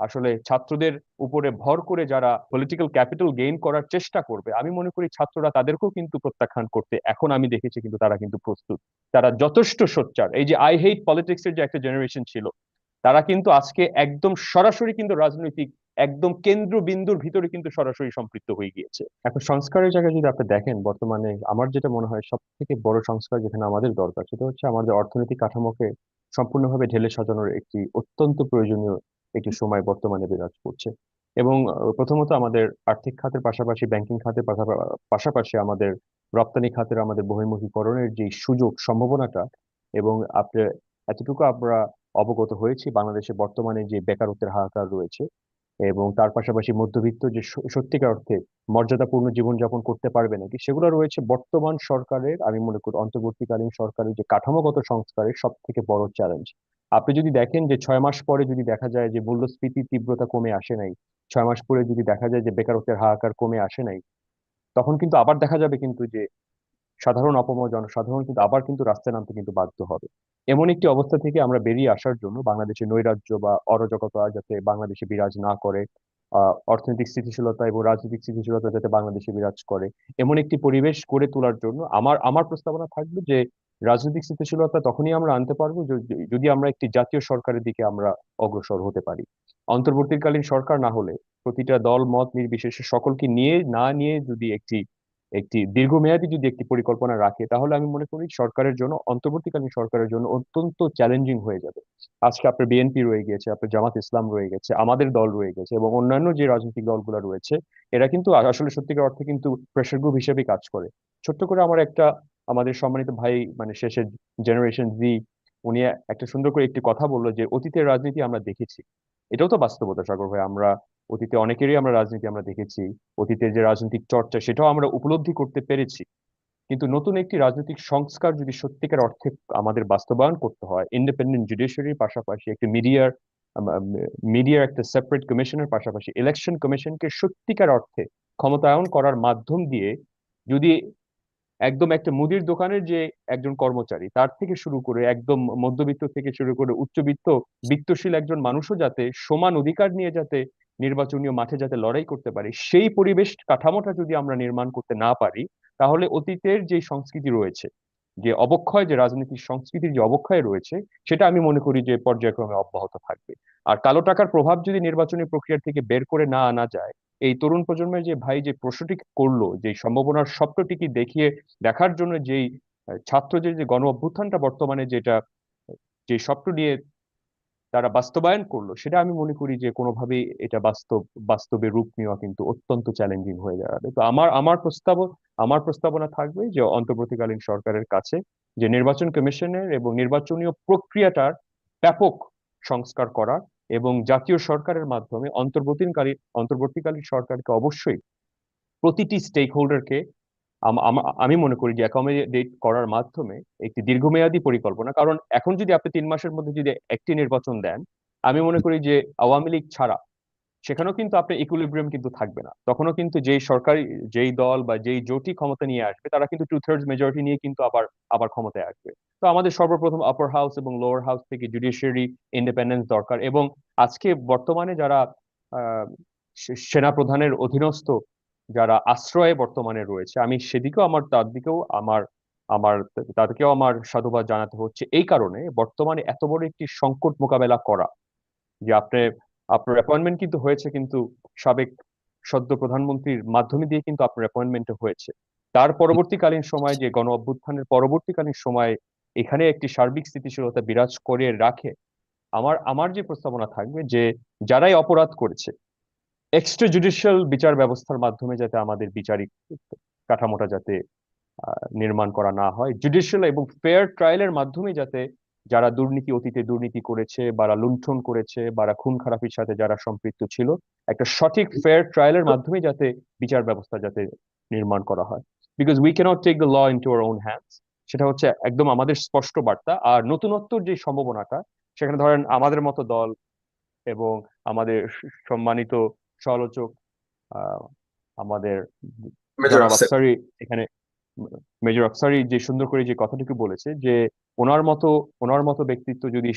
আসলে ছাত্রদের উপরে ভর করে যারা পলিটিক্যাল ক্যাপিটাল গেইন করার চেষ্টা করবে, আমি মনে করি ছাত্ররা তাদেরকেও কিন্তু প্রত্যাখ্যান করতে এখন আমি দেখেছি কিন্তু তারা কিন্তু প্রস্তুত। তারা যথেষ্ট সোচ্চার। এই যে আই হেট পলিটিক্স এর যে একটা জেনারেশন ছিল, তারা কিন্তু আজকে একদম সরাসরি কিন্তু রাজনৈতিক একদম কেন্দ্রবিন্দুর ভিতরে কিন্তু সরাসরি সম্পৃক্ত হয়ে গিয়েছে। এখন সংস্কারের জায়গায় যদি আপনি দেখেন, বর্তমানে আমার যেটা মনে হয় সব থেকে বড় সংস্কার যেখানে আমাদের দরকার, সেটা হচ্ছে আমাদের অর্থনৈতিক কাঠামোকে সম্পূর্ণভাবে ঢেলে সাজানোর একটি অত্যন্ত প্রয়োজনীয় একটি সময় বর্তমানে বিরাজ করছে। এবং প্রথমত আমাদের আর্থিক খাতের পাশাপাশি ব্যাংকিং খাতের পাশাপাশি আমাদের রপ্তানি খাতের আমাদের বহির্মুখীকরণের যে সুযোগ, সম্ভাবনাটা এবং আপনি, এতটুকু আমরা অবগত হয়েছি বাংলাদেশে বর্তমানে যে বেকারত্বের হাহাকার রয়েছে এবং তার পাশাপাশি মধ্যবিত্ত যে সত্যিকার অর্থে মর্যাদাপূর্ণ জীবনযাপন করতে পারবে নাকি, সেগুলো রয়েছে। বর্তমান সরকারের, আমি মনে করি অন্তর্বর্তীকালীন সরকারের যে কাঠামোগত সংস্কারের সব থেকে বড় চ্যালেঞ্জ আপনি যদি দেখেন যে ছয় মাস পরে যদি দেখা যায় যে মূল্যস্ফীতির তীব্রতা কমে আসে নাই, ছয় মাস পরে যদি দেখা যায় যে বেকারত্বের হাহাকার কমে আসে নাই, তখন কিন্তু আবার দেখা যাবে কিন্তু যে সাধারণ অপময় জনসাধারণ কিন্তু আবার কিন্তু রাস্তায় নামতে কিন্তু বাধ্য হবে। এমন একটি অবস্থা থেকে আমরা বেরিয়ে আসার জন্য বাংলাদেশের নৈরাজ্য বা অরাজকতা যাতে বাংলাদেশে বিরাজ না করে অর্থনৈতিক স্থিতিশীলতা এবং রাজনৈতিক স্থিতিশীলতা যাতে বাংলাদেশে বিরাজ করে, এমন একটি পরিবেশ গড়ে তোলার জন্য আমার আমার প্রস্তাবনা থাকবে যে রাজনৈতিক স্থিতিশীলতা তখনই আমরা আনতে পারব যদি- আমরা একটি জাতীয় সরকারের দিকে আমরা অগ্রসর হতে পারি। অন্তর্বর্তীকালীন সরকার না হলে প্রতিটা দল, মত নির্বিশেষে সকলকে নিয়ে, না নিয়ে যদি একটি একটি দীর্ঘমেয়াদী যদি একটি পরিকল্পনা রাখে, তাহলে আমি মনে করি সরকারের জন্য, অন্তর্বর্তীকালীন সরকারের জন্য অত্যন্ত চ্যালেঞ্জিং হয়ে যাবে। আজকে আপনার বিএনপি রয়ে গেছে, আপনার জামাত ইসলাম রয়ে গেছে, আমাদের দল রয়ে গেছে এবং অন্যান্য যে রাজনৈতিক দলগুলো রয়েছে, এরা কিন্তু আসলে সত্যিকার অর্থে কিন্তু প্রেশার গ্রুপ হিসেবে কাজ করে। ছোট্ট করে আমার একটা আমাদের সম্মানিত ভাই মানে শেষের জেনারেশন জি উনি একটা সুন্দর করে একটি কথা বলল যে, অতীতের রাজনীতি আমরা দেখেছি। এটাও তো বাস্তবতা, সাগর ভাই। আমরা অতীতে অনেকেরই আমরা রাজনীতি আমরা দেখেছি। অতীতের যে রাজনৈতিক চর্চা, সেটাও আমরা উপলব্ধি করতে পেরেছি। কিন্তু নতুন একটি রাজনৈতিক সংস্কার যদি সত্যিকার অর্থে আমাদের বাস্তবায়ন করতে হয় ইন্ডিপেন্ডেন্ট জুডিশিয়ারির পাশাপাশি একটি মিডিয়ার মিডিয়ার একটা সেপারেট কমিশনের পাশাপাশি ইলেকশন কমিশনকে সত্যিকার অর্থে ক্ষমতায়ন করার মাধ্যম দিয়ে যদি একদম একটা মুদির দোকানের যে একজন কর্মচারী, তার থেকে শুরু করে একদম মধ্যবিত্ত থেকে শুরু করে উচ্চবিত্ত, বিত্তশীল একজন মানুষও যাতে সমান অধিকার নিয়ে যাতে নির্বাচনীয় মাঠে যাতে লড়াই করতে পারে, সেই পরিবেশ কাঠামোটা যদি আমরা নির্মাণ করতে না পারি, তাহলে অতীতের যে সংস্কৃতি রয়েছে, যে অবক্ষয়, যে রাজনীতির সংস্কৃতির যে অবক্ষয় রয়েছে, সেটা আমি মনে করি যে পর্যায়ক্রমে অব্যাহত থাকবে। আর কালো টাকার প্রভাব যদি নির্বাচনী প্রক্রিয়া থেকে বের করে না আনা যায় এই তরুণ প্রজন্মের যে ভাই যে প্রশ্নটি করল, যে সম্ভাবনার স্বপ্নটিকে দেখিয়ে দেখার জন্য যেই ছাত্রদের যে গণ অভ্যুত্থানটা বর্তমানে যেটা, যে স্বপ্ন নিয়ে তারা বাস্তবায়ন করল, সেটা আমি মনে করি যে কোনোভাবেই এটা বাস্তব, বাস্তবে রূপ নেওয়া কিন্তু অত্যন্ত চ্যালেঞ্জিং হয়ে যাবে তো আমার আমার প্রস্তাব, আমার প্রস্তাবনা থাকবে যে অন্তর্বর্তীকালীন সরকারের কাছে যে নির্বাচন কমিশনের এবং নির্বাচনীয় প্রক্রিয়াটার ব্যাপক সংস্কার করা এবং জাতীয় সরকারের মাধ্যমে অন্তর্বর্তীকালী, অন্তর্বর্তীকালীন সরকারকে অবশ্যই প্রতিটি স্টেক হোল্ডারকে আমি মনে করি যে অ্যাকোমোডেট করার মাধ্যমে একটি দীর্ঘমেয়াদী পরিকল্পনা। কারণ এখন যদি আপনি তিন মাসের মধ্যে যদি একটি নির্বাচন দেন, আমি মনে করি যে আওয়ামী লীগ ছাড়া সেখানেও কিন্তু আপনার ইকুইলিব্রিয়াম কিন্তু থাকবে না। তখনও কিন্তু যেই সরকারি, যেই দল বা যেই জোটই ক্ষমতা নিয়ে আসবে, তারা কিন্তু টু থার্ডস মেজরিটি নিয়ে কিন্তু আবার আবার ক্ষমতায় আসবে। তো আমাদের সর্বপ্রথম আপার হাউস এবং লোয়ার হাউস থেকে জুডিশিয়ারি ইন্ডিপেন্ডেন্স দরকার এবং আজকে বর্তমানে যারা সেনা প্রধানের অধীনস্থ যারা আশ্রয়ে বর্তমানে রয়েছে, আমি সেদিকেও আমার, তার দিকেও আমার আমার, তাদেরকেও আমার সাধুবাদ জানাতে হচ্ছে এই কারণে বর্তমানে এত বড় একটি সংকট মোকাবেলা করা যে আপনি আপনার অ্যাপয়েন্টমেন্ট কিন্তু হয়েছে কিন্তু সাবেক সদ্য প্রধানমন্ত্রীর মাধ্যমে দিয়ে কিন্তু আপনার অ্যাপয়েন্টমেন্ট হয়েছে। তার পরবর্তীকালীন সময় যে গণ অভ্যুত্থানের পরবর্তীকালীন সময় এখানে একটি সার্বিক স্থিতিশীলতা বিরাজ করে রাখে, আমার আমার যে প্রস্তাবনা থাকবে যে যারাই অপরাধ করেছে এক্সট্রা জুডিশিয়াল বিচার ব্যবস্থার মাধ্যমে যাতে আমাদের বিচারিক কাঠামোটা যাতে নির্মাণ করা না হয় জুডিশিয়াল এবং ফেয়ার ট্রায়ালের মাধ্যমে যাতে যারা দুর্নীতি অতীতে দুর্নীতি করেছে বা লুণ্ঠন করেছে বা খুন খারাপির সাথে যারা সম্পৃক্ত ছিল একটা সঠিক ফেয়ার ট্রায়ালের মাধ্যমে যাতে বিচার ব্যবস্থা যাতে নির্মাণ করা হয়। Because we cannot take the law into our own hands সেটা হচ্ছে একদম আমাদের স্পষ্ট বার্তা। আর নতুনত্বর যে সম্ভাবনাটা সেখানে ধরেন আমাদের মতো দল এবং আমাদের সম্মানিত সমালোচক আহ, আমাদের এখানে মেজর আফসারি যে সুন্দর করে যে কথাটুকু বলেছে যে ওনার মতো ওনার মতো ব্যক্তিত্ব যদি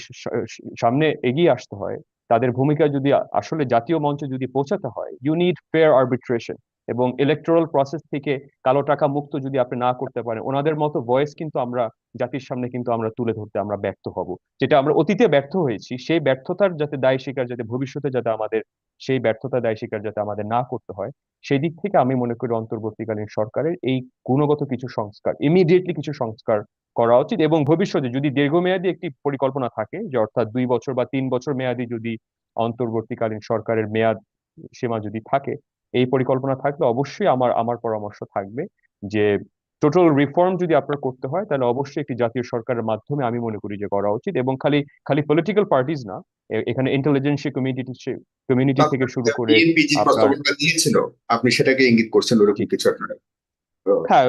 সামনে এগিয়ে আসতে হয়, তাদের ভূমিকা যদি আসলে জাতীয় মঞ্চে যদি পৌঁছাতে হয় ইউ নিড ফেয়ার আর্বিট্রেশন এবং ইলেকট্রাল প্রসেস থেকে কালো টাকা মুক্ত যদি আপনি না করতে পারেন, ওনাদের মতো ভয়েস কিন্তু আমরা, জাতির সামনে কিন্তু আমরা তুলে ধরতে আমরা ব্যর্থ হব। যেটা আমরা অতীতে ব্যর্থ হয়েছি, সেই ব্যর্থতার যাতে দায় স্বীকার, যাতে ভবিষ্যতে যাতে আমাদের, সেই ব্যর্থতা দায় স্বীকার যাতে আমাদের না করতে হয়, সেই দিক থেকে আমি মনে করি অন্তর্বর্তীকালীন সরকারের এই গুণগত কিছু সংস্কার ইমিডিয়েটলি কিছু সংস্কার করা উচিত এবং ভবিষ্যতে যদি দীর্ঘমেয়াদী একটি পরিকল্পনা থাকে যে অর্থাৎ দুই বছর বা তিন বছর মেয়াদী যদি অন্তর্বর্তীকালীন সরকারের মেয়াদ সীমা যদি থাকে এই পরিকল্পনা থাকলে অবশ্যই আমার আমার পরামর্শ থাকবে যে টোটাল রিফর্ম যদি আপনার করতে হয় তাহলে অবশ্যই একটি জাতীয় সরকারের মাধ্যমে আমি মনে করি যে করা উচিত এবং খালি খালি পলিটিক্যাল পার্টিজ না এখানে ইন্টেলিজেন্সিয়া কমিউনিটি কমিউনিটি থেকে শুরু করে আপনার- আপনি সেটাকে ইঙ্গিত করছেন ওরকম। কিছু একটা হ্যাঁ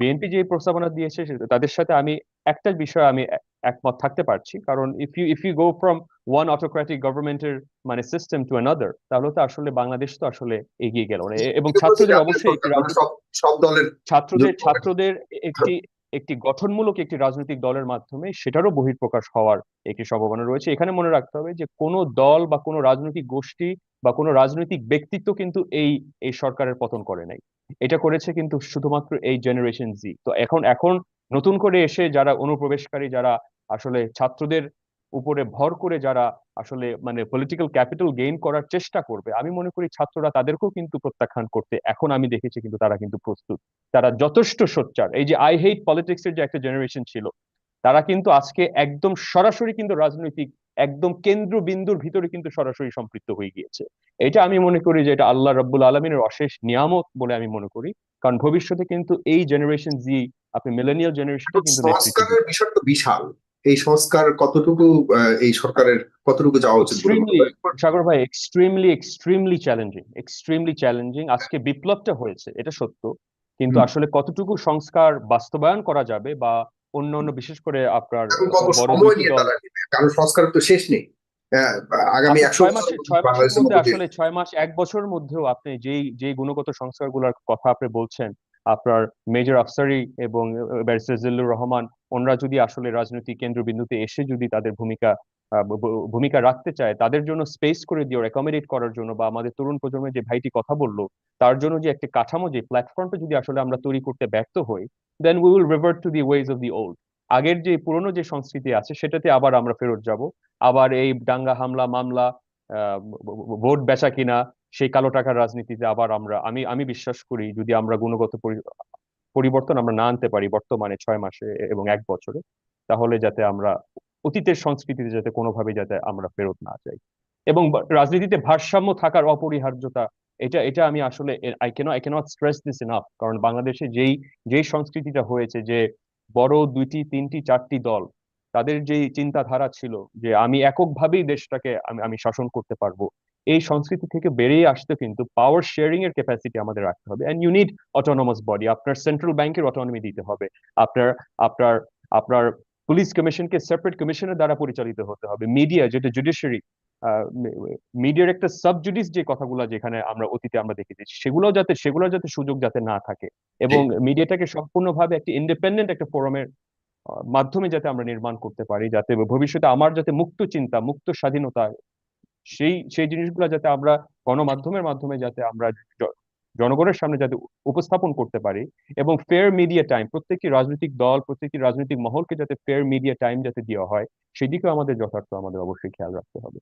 বিএনপি যে প্রস্তাবনা দিয়েছে তাদের সাথে আমি একটা বিষয় আমি একমত থাকতে পারছি। কারণ if you if you go from one autocratic গভর্নমেন্টের মানে সিস্টেম টু অ্যানাদার তাহলে তো আসলে বাংলাদেশ তো আসলে এগিয়ে গেল। না এবং ছাত্রদের অবশ্যই একটি সব সব দলের ছাত্রদের ছাত্রদের একটি একটি গঠনমূলক একটি রাজনৈতিক দলের মাধ্যমে সেটারও বহিঃপ্রকাশ হওয়ার একটি সম্ভাবনা রয়েছে। এখানে মনে রাখতে হবে যে কোনো দল বা কোনো রাজনৈতিক গোষ্ঠী বা কোনো রাজনৈতিক ব্যক্তিত্ব কিন্তু এই এই সরকারের পতন করে নাই। এটা করেছে কিন্তু শুধুমাত্র এই জেনারেশন জি তো এখন এখন নতুন করে এসে যারা অনুপ্রবেশকারী, যারা আসলে ছাত্রদের উপরে ভর করে যারা আসলে মানে পলিটিক্যাল ক্যাপিটাল গেইন করার চেষ্টা করবে, আমি মনে করি ছাত্ররা তাদেরকেও কিন্তু প্রত্যাখ্যান করতে এখন আমি দেখেছি কিন্তু তারা কিন্তু প্রস্তুত। তারা যথেষ্ট সোচ্চার। এই যে আই হেট পলিটিক্স এর যে একটা জেনারেশন ছিল তারা কিন্তু আজকে একদম সরাসরি কিন্তু রাজনৈতিক একদম কেন্দ্রবিন্দুর ভিতরে কিন্তু সরাসরি সম্পৃক্ত হয়ে গিয়েছে। এটা আমি মনে করি যে এটা আল্লাহ রাব্বুল আলমিনের অশেষ নিয়ামত বলে আমি মনে করি। কারণ ভবিষ্যতে কিন্তু এই জেনারেশন জি আপনি মিলেনিয়াল জেনারেশনটা কিন্তু সংস্কারের বিষয় তো বিশাল। এই সংস্কার কতটুকু এই সরকারের কতটুকু যাওয়া উচিত? সাগর ভাই extremely extremely challenging extremely challenging আজকে বিপ্লবটা হয়েছে এটা সত্য। কিন্তু আসলে কতটুকু সংস্কার বাস্তবায়ন করা যাবে বা অন্য অন্য বিশেষ করে আপনার সময় নিয়ে তারা কারণ সংস্কার তো শেষ নেই। আগামী মধ্যে আসলে ছয় মাস এক বছরের মধ্যেও আপনি যেই যেই গুণগত সংস্কারগুলোর কথা আপনি বলছেন আপনার মেজর আফসারি এবং ব্যারিস্টার জিল্লুর রহমান ওনারা যদি আসলে রাজনৈতিক কেন্দ্রবিন্দুতে এসে যদি তাদের ভূমিকা ভূমিকা রাখতে চায়, তাদের জন্য স্পেস করে দিয়ে অ্যাকোমোডেট করার জন্য বা আমাদের তরুণ প্রজন্মের যে ভাইটি কথা বলল, তার জন্য যে একটা কাঠামো, যে প্ল্যাটফর্মটা যদি আসলে আমরা তৈরি করতে ব্যর্থ হই then we will revert to the ways of the old আগের যে পুরনো যে সংস্কৃতি আছে, সেটাতে আবার আমরা ফেরত যাব। আবার এই দাঙ্গা হামলা, মামলা ভোট বেচা কিনা, সেই কালো টাকার রাজনীতিতে আবার আমরা, আমি আমি বিশ্বাস করি যদি আমরা গুণগত পরিবর্তন আমরা না আনতে পারি বর্তমানে ছয় মাসে এবং এক বছরে, তাহলে যাতে আমরা অতীতের সংস্কৃতিতে যাতে কোনোভাবে যাতে আমরা ফেরত না যাই। এবং রাজনীতিতে ভারসাম্য থাকার অপরিহার্যতা, এটা এটা আমি আসলে I can I cannot stress this enough কারণ বাংলাদেশে যেই যেই সংস্কৃতিটা হয়েছে যে বড় দুইটি, তিনটি, চারটি দল, তাদের যেই চিন্তাধারা ছিল যে আমি এককভাবেই দেশটাকে আমি আমি শাসন করতে পারব এই সংস্কৃতি থেকে বেরিয়ে আসতে কিন্তু পাওয়ার শেয়ারিং এর ক্যাপাসিটি আমাদের রাখতে হবে and you need autonomous body আপনার সেন্ট্রাল ব্যাংকের অটোনমি দিতে হবে। আপনার আপনার আপনার পুলিশ কমিশনকে সেপারেট কমিশনের দ্বারা পরিচালিত হতে হবে। মিডিয়া যেটা জুডিশিয়ারি মিডিয়ার একটা সাবজুডিস যে কথাগুলো যেখানে আমরা অতীতে আমরা দেখেছি সেগুলো যাতে সেগুলো যাতে সুযোগ যাতে না থাকে এবং মিডিয়াটাকে সম্পূর্ণভাবে একটি ইন্ডিপেন্ডেন্ট একটা ফোরামের মাধ্যমে যাতে আমরা নির্মাণ করতে পারি যাতে ভবিষ্যতে আমার যাতে মুক্ত চিন্তা মুক্ত স্বাধীনতা সেই সেই জিনিসগুলো যাতে আমরা গণমাধ্যমের মাধ্যমে যাতে আমরা জনগণের সামনে যাতে উপস্থাপন করতে পারি এবং ফেয়ার মিডিয়া টাইম প্রত্যেকটি রাজনৈতিক দল, প্রত্যেকটি রাজনৈতিক মহলকে যাতে ফেয়ার মিডিয়া টাইম যাতে দেওয়া হয়, সেদিকেও আমাদের যথার্থ আমাদের অবশ্যই খেয়াল রাখতে হবে।